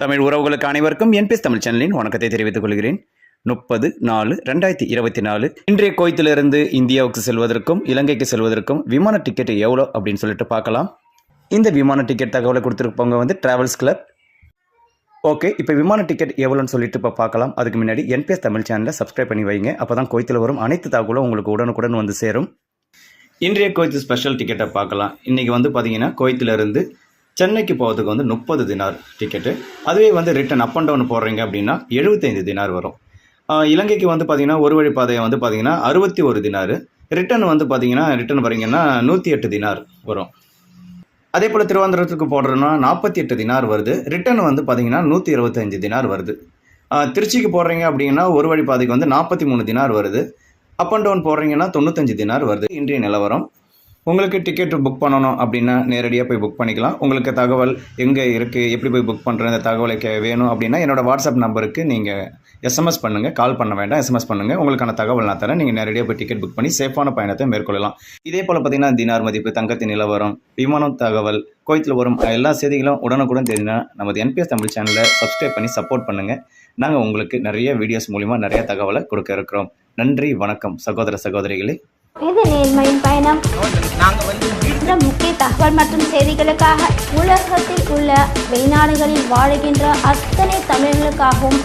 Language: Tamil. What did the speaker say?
தமிழ் உறவுகளுக்கு அனைவருக்கும் என்பிஎஸ் தமிழ் சேனலின் வணக்கத்தை தெரிவித்துக் கொள்கிறேன். முப்பது நாலு ரெண்டாயிரத்தி இருபத்தி நாலு. இன்றைய கோயத்திலிருந்து இந்தியாவுக்கு செல்வதற்கும் இலங்கைக்கு செல்வதற்கும் விமான டிக்கெட் எவ்வளோ அப்படின்னு சொல்லிட்டு பார்க்கலாம். இந்த விமான டிக்கெட் தகவலை கொடுத்துருப்பவங்க வந்து டிராவல்ஸ் கிளப் ஓகே இப்போ விமான டிக்கெட் எவ்வளோன்னு சொல்லிட்டு இப்போ பார்க்கலாம். அதுக்கு முன்னாடி என்பிஎஸ் தமிழ் சேனலை சப்ஸ்கிரைப் பண்ணி வைங்க. அப்போ தான் கோயத்தில் வரும் அனைத்து தகவலும் உங்களுக்கு உடனுக்குடன் வந்து சேரும். இன்றைய கோயத்து ஸ்பெஷல் டிக்கெட்டை பார்க்கலாம். இன்றைக்கி வந்து பார்த்தீங்கன்னா கோயத்திலிருந்து சென்னைக்கு போகிறதுக்கு வந்து முப்பது தினார் டிக்கெட்டு அதுவே வந்து ரிட்டன் அப் அண்ட் டவுன் போடுறீங்க அப்படின்னா எழுபத்தைந்து தினார் வரும். இலங்கைக்கு வந்து பார்த்தீங்கன்னா ஒரு வழி பாதையை வந்து பார்த்தீங்கன்னா அறுபத்தி ஒரு தினார். ரிட்டன் வந்து பார்த்தீங்கன்னா ரிட்டன் வரீங்கன்னா நூற்றி எட்டு தினார் வரும். அதே போல் திருவனந்தபுரத்துக்கு போடுறோன்னா நாற்பத்தி எட்டு தினார் வருது. ரிட்டர்ன் வந்து பார்த்தீங்கன்னா நூற்றி இருபத்தஞ்சு தினார் வருது. திருச்சிக்கு போடுறீங்க அப்படின்னா ஒரு வழி பாதைக்கு வந்து நாற்பத்தி மூணு தினார் வருது. அப் அண்ட் டவுன் போடுறீங்கன்னா தொண்ணூத்தஞ்சு தினார் வருது. இன்றைய நிலவரம். உங்களுக்கு டிக்கெட் புக் பண்ணணும் அப்படின்னா நேரடியாக போய் புக் பண்ணிக்கலாம். உங்களுக்கு தகவல் எங்கே இருக்குது எப்படி போய் புக் பண்ணுற இந்த தகவலை கே வேணும் அப்படின்னா என்னோடய வாட்ஸ்அப் நம்பருக்கு நீங்கள் எஸ்எம்எஸ் பண்ணுங்கள் கால் பண்ண வேண்டாம் எஸ்எம்எஸ் பண்ணுங்கள் உங்களுக்கான தகவல் நான் தரேன். நீங்கள் நேரடியாக போய் டிக்கெட் புக் பண்ணி சேஃபான பயணத்தை மேற்கொள்ளலாம். இதே போல் பார்த்தீங்கன்னா தினார் மதிப்பு தங்கத்தின் நிலவரம் விமானம் தகவல் கோயத்தில் வரும் எல்லா செய்திகளும் உடனுக்குடன் தெரிஞ்சுன்னா நமது என்பிஎஸ் தமிழ் சேனலை சப்ஸ்கிரைப் பண்ணி சப்போர்ட் பண்ணுங்கள் நாங்கள் உங்களுக்கு நிறைய வீடியோஸ் மூலிமா நிறைய தகவலை கொடுக்க இருக்கிறோம். நன்றி வணக்கம் சகோதர சகோதரிகளே. இது நேர்மையின் பயணம். இந்த முக்கிய தகவல் மற்றும் செய்திகளுக்காக உலகத்தில் உள்ள வெளிநாடுகளில் வாழ்கின்ற அத்தனை தமிழர்களுக்காகவும்